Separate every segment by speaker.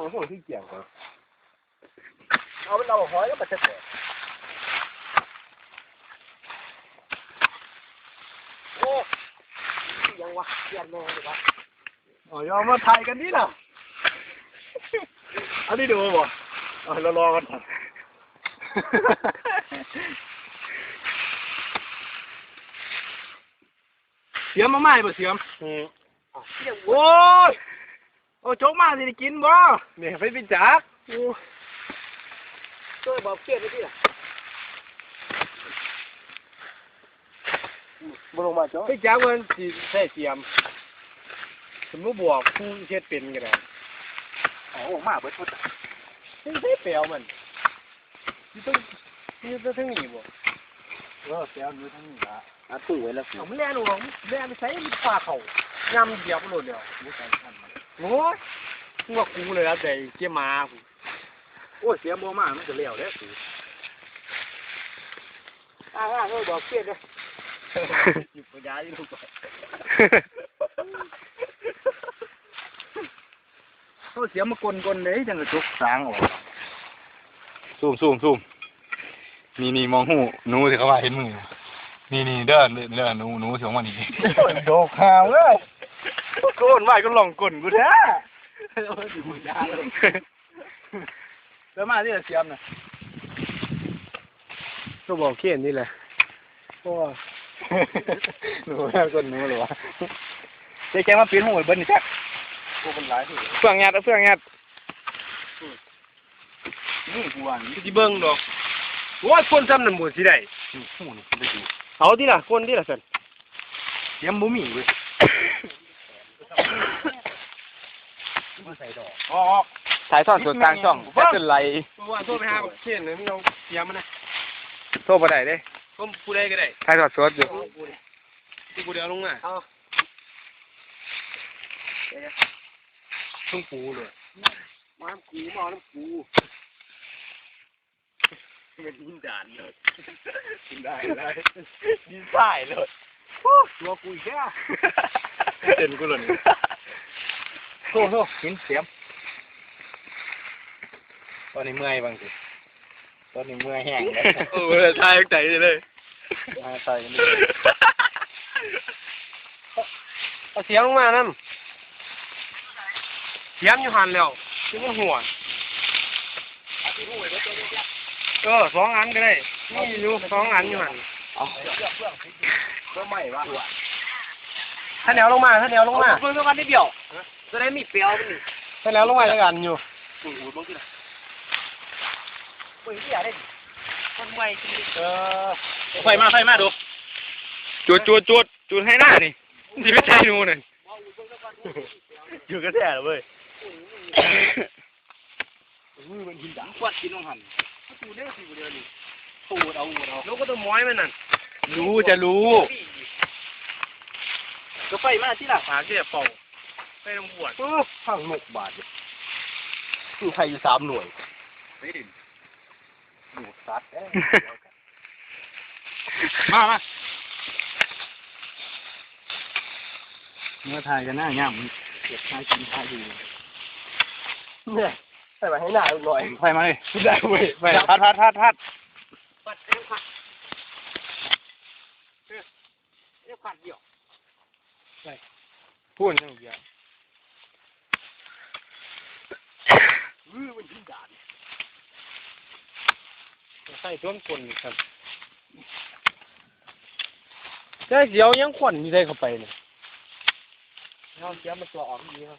Speaker 1: โอ้โหที่เกี่ยงเหรอเอาเป็นเราหอยแล้วมาเสร็จโอ้ยังวะเกี่ยงแม่เลยวะอ๋อยอมมาถ่ายกันนี่นะอันนี้ดูบ่เอาเรารอกันก่อนเสียมมาไหมบ่เสียม
Speaker 2: อืม
Speaker 1: โอ้ย โอ้โจกมาสิได้กินบ่เนี่ยไปเป็นจักโอ้ช่วยบอกเกียรติพี่ล่ะบ่ลงมาจ้ะไปจักมันสิใส่เสียมสมมุติบวกผู้เฮ็ดเป็นก็ได้โอ้มาเบิดพุดเฮ้ยเปลวมันอยู่ตรงอยู่ตรงทางนี้บ่เออเปลวอยู่ทางนี้ล่ะ
Speaker 2: อาตู้ไว้แล้ว
Speaker 1: เอามันแล่นออกแล่นไปใส่มันปลาเขายำเหยียบมันโลดเดียว โอ้ยมึงว่ากูเลยครับแต่เจี๊ยมากู
Speaker 2: โอ้ยเสียบ่มามันจะเลี้ยวแล้ว
Speaker 1: อ่าอ่าเออบอกเพี้ยนเลยหยิบปัญญาที่ลูกไปเขาเสียมากลกลเลยจังกระจุกสางออก
Speaker 3: ซูมซูมซูมนี่นี่มองหูหนูสิเขาว่าเห็นมือนี่นี่เด้อเด้อหนูหนูสิของมันนี่
Speaker 1: โดกหาวเลย โกนไหวก็หลงกลกูแท้แล้วมาที่เสียมน่ะก็บอกเขียนนี่แหละโอ้
Speaker 3: หนูแม่คนหนูเลยวะเจ๊แกมาปีนหูเบิ้ลนี่แจ๊ก
Speaker 1: กูเป็นหลายที่
Speaker 3: เฟื่องงัดเอาเฟื่องงัด
Speaker 1: นี่กูว่านี่ที่เบิ่งดอกว่าคนซ้ำนั่นบ่สิได้
Speaker 3: หูนี่ไปดู
Speaker 1: เอาที่ล่ะคนที่ล่ะสัน
Speaker 3: เสียมบ่มีเว้ย
Speaker 1: มาใส่ ดอก
Speaker 3: อ๋อถ่ายทอดสดกลางช่องแค่เป็นไร
Speaker 1: เพราะว่าโทรไปหาบักเขียนเลยมึงเอาเสียมันนะ
Speaker 3: โทรบ่ได้เด้
Speaker 1: ผมผู้ใดก็ได้
Speaker 3: ถ่ายทอดสดอยู่
Speaker 1: ที่กูเดียวลงมาเอาทุ่งปูเลยมาน้ำกูมาน้ำกูเป็นดินด่านเลยดินได้ได้ดินใต้เลยตัวกูอีกแค่
Speaker 3: เต็นกูหล่น โทษโทษหินเสียมตอนนี้เมื่อยบางสิตอนนี้เมื่อยแห้งแล้ว
Speaker 1: เออทายใจเลย
Speaker 3: มาใส่กันดิ
Speaker 1: เอาเสียงลงมานั่นเสียมอยู่หันแล้วที่มันหัวเออสองอันก็ได้นี่อยู่สองอันอยู่หัน
Speaker 3: เอา
Speaker 1: ก็ไม่วะถ้าแนวลงมาถ้าแนวลงมาเพิ่งต้องการนิดเดียว จะได้มีเปรียวมันนี่ถ้าแนวลงมาจะกันอยู่ปุ๋ยที่อยากได้คนไวจริงเออ
Speaker 3: ไฟมาไฟมาดูจุดจุดจุดจุดให้หน้านี่ที่ไม่ใช่หนูนี่
Speaker 1: อยู่กันแท้เลยเว้ยมือมันหินดังควัดกินลงหันตูได้สิบเดือนนี่ตูดเอาตูดเอาแล้วก็ต้องม้อยมันนั่น
Speaker 3: รู้จะรู้
Speaker 1: ก็ไฟมาที่หลักหาเสียเป่า ไปตรงบวช
Speaker 2: ข้างหกบาทคือใครอยู่สามหน่วย
Speaker 1: ไม่ดิน
Speaker 2: หนูซัดเอ้ย
Speaker 3: มามาเมื่อทายกันหน้าย่ำ
Speaker 2: เก็บทายกินทายดีเนี่ยใส่ไปให้หน้าหน่อย
Speaker 3: ไฟมาเลย
Speaker 2: ได้เว้ย
Speaker 3: ไฟพัดพัดพัดพัด
Speaker 1: ปัดเร็วปัดเร็วปัดเดียว
Speaker 3: พูดอย่างเดียว
Speaker 1: มือมันหินด่าน ใส่ต้นคนครับแต่เดี๋ยวยังขวัญมีได้เข้าไปเนี่ยเราเสียมันตัวออกดีครับ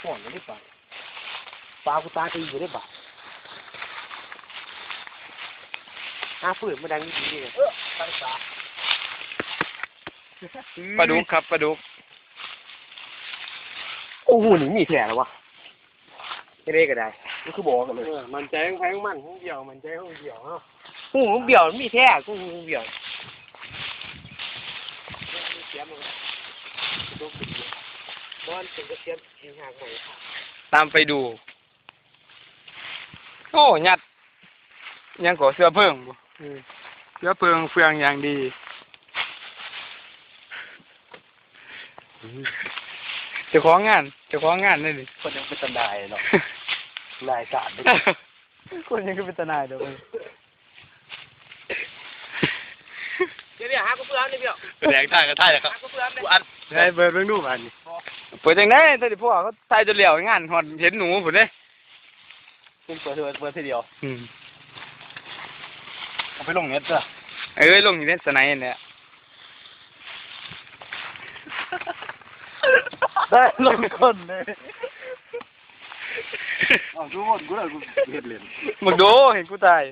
Speaker 1: ขวัญไม่ได้ปลาปลากูตาตีอยู่ได้ปะอาฝืนมาดังดีๆเลยเออตาตา
Speaker 3: ปลาดุกครับปลาดุก
Speaker 2: โอ้โหนี่มีแผลแล้ววะ
Speaker 1: ไม่ได้ก็ได้
Speaker 2: มันคือบอกกันเลย
Speaker 1: เออมันใจของใครของมันของเดียวมันใจของเดียวเนาะหูของเดียวมีแท้กูหูของเดียวเสียมันต้องปิดเลยบอนเป็นกระเทียมแห้งหากใหม่ค่ะ
Speaker 3: ตามไปดู โอ้ยัด ยังก่อเสื้อเพิ่งบ่เสื้อเพิ่งเฟืองอย่างดีเจ้าของงานเจ้าของงานนี่ดิ
Speaker 2: คนยังเป็นตำนายเนาะ นายสารด้วย
Speaker 3: คนยังก็เป็นทนายเด้อเว้ย
Speaker 1: เดี๋ยวเดี๋ยวหากูเพื่อนนี่เดี๋ยว
Speaker 2: แดงท่ายก็ท่ายครับ
Speaker 1: หากูเพื่อนเลย
Speaker 2: กูอัดให้เบิร์ดเบิ่งดูมันนี่
Speaker 3: เปิดจังได๋แต่ที่พวกเขาตายจนเหลียวงานฮอดเห็นหนูพุ่นเด้
Speaker 2: เป็นเปิดเปิดเปิดทีเดียว
Speaker 3: อืม
Speaker 2: เอาไปลงเน็ตจ้ะ
Speaker 3: เอ้ยลงอยู่ในสไนเนี่ย
Speaker 2: ได้ลงคนเลย อ๋อทุกคนกูเลยกูเฮ็ดเล่น
Speaker 3: มึงดูเห็นกูตาย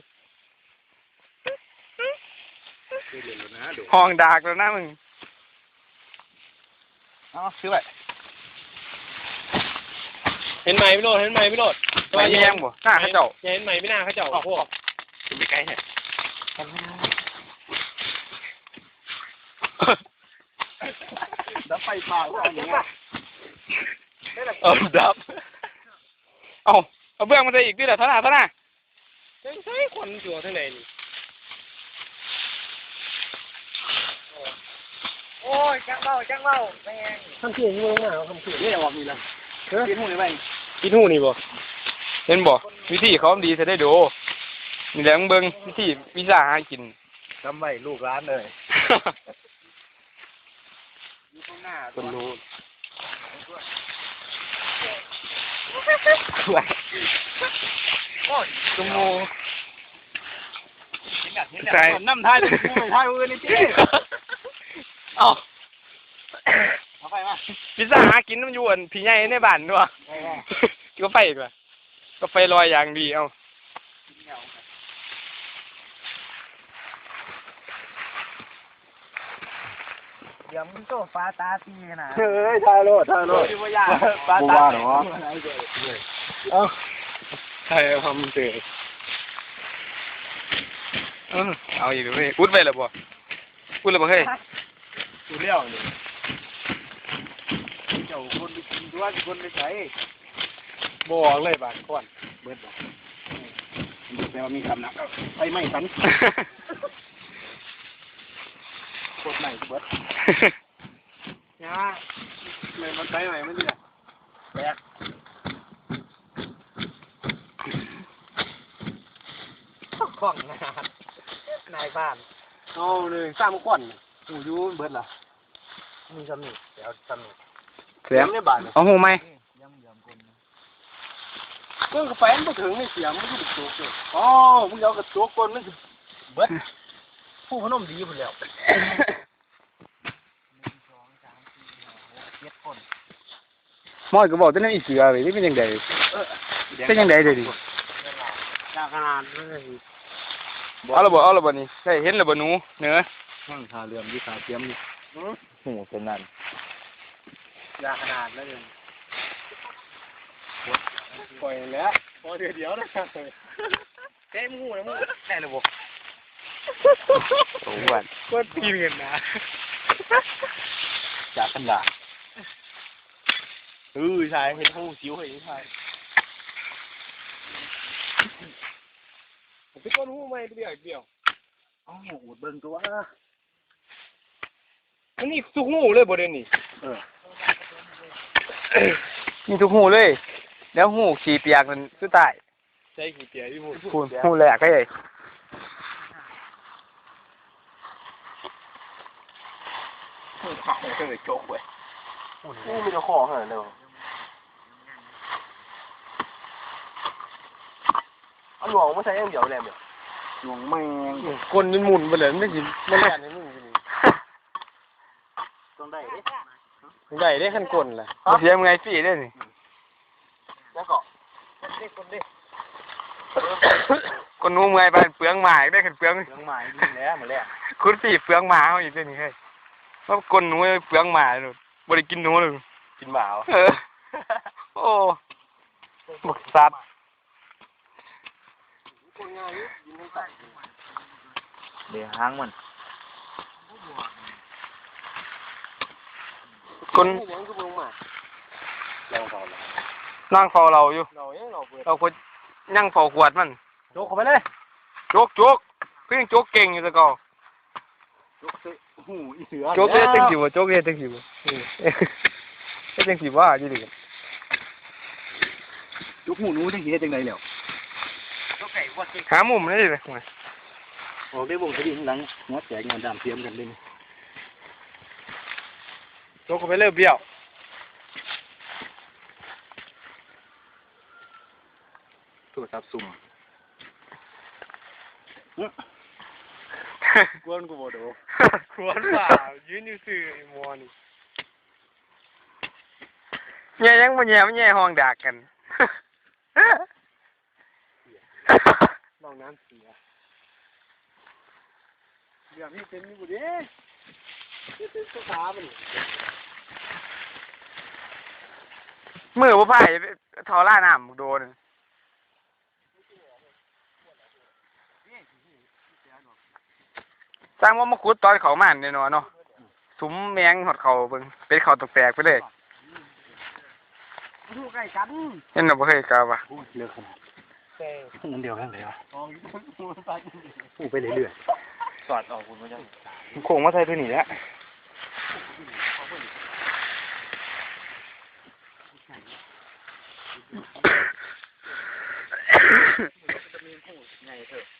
Speaker 2: เฮ็ดเล่นแล้วนะดู
Speaker 3: ห้องดากแล้วนะมึง
Speaker 2: เอ๋อซื้อไว้
Speaker 1: เห็นไหมพี่โรดเห็นไหมพี่โรด
Speaker 3: ไปแยงบ่หน้าเขาเจ้า
Speaker 1: อย่าเห็นไหมไม่น่าเขาเจ้าพวก
Speaker 2: ไปไกลเนี่ยแล้วไฟป่าว่าอย่างเงี้ย
Speaker 3: เออดับ เอาเอาเบื้องมาได้อีกดิล่ะท่านาท่านา
Speaker 1: เฮ้ยใช่คนอยู่ทางไหนนี่โอ้ยจังเบ้าจังเบ้าแม่ง
Speaker 2: ทำเสียงมึงมาทำเสียงนี่ออกนี่ละเฮ้ยกินหูได้ไหม
Speaker 3: กินหูนี่บ่เห็นบ่วิธีเขาดีจะได้ดูนี่แหละมึงเบิ่งวิธีวิชาหากิน
Speaker 2: ทำไมลูกร้านเลย
Speaker 3: คนรู้
Speaker 2: จมู
Speaker 3: ใช่
Speaker 2: น้ำท้ายเลยกูไม่ท้ายมือนี่เจ๊
Speaker 3: เอา
Speaker 2: เอาไปมา
Speaker 3: วิชาหากินมันอยู่อันพี่ใหญ่ในบ้านด้วยก็ไปอีกว่าก็ไปลอยอย่างดีเอา
Speaker 1: เดี๋ยวมึงโตฟ้าตาตีนะ
Speaker 2: เฮ้ยท้ายโลดท้ายโลด
Speaker 1: ว่ายาก
Speaker 2: ปลาตาหรอเอ้า
Speaker 3: ใช่ทำเตะเออเอาอีกเลยอุดไปแล้วบ่อุดแล้วบ่เฮ้ย
Speaker 2: ดูเลี้ยวนี่เจ้าคนไปกินด้วยคนไปใช้บอกเลยบาดก้อนเบิดบอกแต่ว่ามีคำนักไฟไหม้สัน โคตรไหม้เบิด
Speaker 1: เนี่ย
Speaker 2: เลยมันไฟไหม้มันดีอะแบก
Speaker 1: ของนะนายบ้าน
Speaker 2: เอาเลยสร้างก้อนอยู่อยู่เบิดล่ะ
Speaker 1: มีสำนึกเดี๋ยวสำนึก
Speaker 3: เสียง
Speaker 2: ในบ้าน
Speaker 3: เอาหูไหม
Speaker 2: เรื่องกาแฟมันบ่ถึงในเสียงมันก็เป็นตัวเกิดอ๋อมึงเอากระตัวก้นมันสิเบิด
Speaker 1: ผู้ขนมดีพุ่นแล้ว
Speaker 3: มอยก็บอกแต่นั้นอีเสือเว้ยนี่เป็นยังไงเป็นยังไงเดี๋ยวดิ
Speaker 2: จากขนาดเลย
Speaker 3: เอาละบ่เอาละบ่นี่ใช่เห็นและบ่หนูเนื้อ
Speaker 2: นั่งขาเรือมที่ขาเทียมนี่หูเป็นนั่น
Speaker 1: ยาขนาดแล้วเลย
Speaker 2: ปล่อยแล้วพอเดียวเดียวนะ
Speaker 1: เต้มูนะมู
Speaker 3: ใช่และบ่โอ้วัน
Speaker 1: ก็ตีเงินนะ
Speaker 2: จากกันดาเออชายเห็นหูสิวเห็นชาย
Speaker 1: ผมไปก้นหูไม่เดียวเดียว
Speaker 2: อ๋ออูดเบิ่งตัว
Speaker 1: อันนี้สุกหูเลยบ่เด่นนี่
Speaker 2: เออ
Speaker 3: มีทุกหูเลยแล้วหูขี่เปียกมันคือตาย
Speaker 1: ใช้ขี้เปียที่พูด
Speaker 3: หูหูแหลกก็ให ญ่
Speaker 2: ขาเลยเคยโจกเว้ยอู้มีตะขอขนาดเลยวเอาหลวงมาใช้อย่างเดียวแหลมเดียวหลวงแมง
Speaker 1: คนนี่หมุนไปเลยไม่กินไม่แล่นให้มึงกิน
Speaker 2: ต้องได้ดิ
Speaker 1: ได้ได้ขั้นกลล่ะ
Speaker 3: เสียมไงพี่ได้นี่
Speaker 2: แล้วก็
Speaker 3: คนหนูเมื่อยไปเปลืองหมากได้ขึ้นเปลือง
Speaker 2: เรื่องหมายยิงแล้วเหมาแล้ว
Speaker 3: คุณพี่เปลืองหมาเขาอีกได้นี่เฮ้ย ว่าคนหนูเปลืองหมาเลยบ่ได้กินหนูเลย
Speaker 2: กินหมาเหรอ
Speaker 3: เออโอ้บักสัตว์
Speaker 2: เดี๋ยวหางมัน
Speaker 3: คน
Speaker 1: ผู้หวังก็ลงมา
Speaker 2: แล้วพอแล้ว
Speaker 3: นั่งเฝ้าเราอยู่
Speaker 1: เรายังเราเปิด
Speaker 3: เราคนนั่งเฝ้าขวดมัน
Speaker 2: โจกเข้าไปเลย
Speaker 3: โจกโจกเพิ่งโจกเก่งอยู่แต่ก็
Speaker 2: โจกสิ หูอีเสือ
Speaker 3: โจกเฮ็ดจังสิบ่โจกเฮ็ดจังสิบ่เอก็จังสิว่าอยู่ดิ
Speaker 2: จุกหูหนูจังสิเฮ็ดจังไดแล้ว
Speaker 3: หามุมนี่เลย
Speaker 2: ออกได้วงสวิงหลังหัวแตกเงินดำเทียมกันเลย
Speaker 3: ตัวก็ไปเริ่มเบี้ยว
Speaker 4: โทรศัพท์ซุ่ม
Speaker 2: กวนกูบ่โด
Speaker 3: ควรเปล่ายืนอยู่ซื่อไอ้หมอนี่แย่ยังบ่แย่มันแย่ห้องดากกัน ลองน้ำเสียเดี๋ยวพี่เป็นนี่บุเด้นี่เป็นภาษามันมือบ่ไผ่ทอล่าน้ำโดน สร้างว่ามาขุดตอนเขามันแน่นอนเนาะสุมแมงหอดเขาเบิ่งเป็นเขาตกแปลกไปเลย
Speaker 2: ดูใกล้กัน
Speaker 3: เห็นหนูบ่เคยกล่าวว่า
Speaker 2: โอ้ยเลิกขนาดเงินเดียวกันเลยวะ
Speaker 3: อ๋อ
Speaker 2: พูดไปเรื่อย
Speaker 4: สอดออกคุณมาจัง
Speaker 3: โค้งมาใส่ตัวนี้แล้ว
Speaker 2: ๆงานอยู่นี่นี่เอา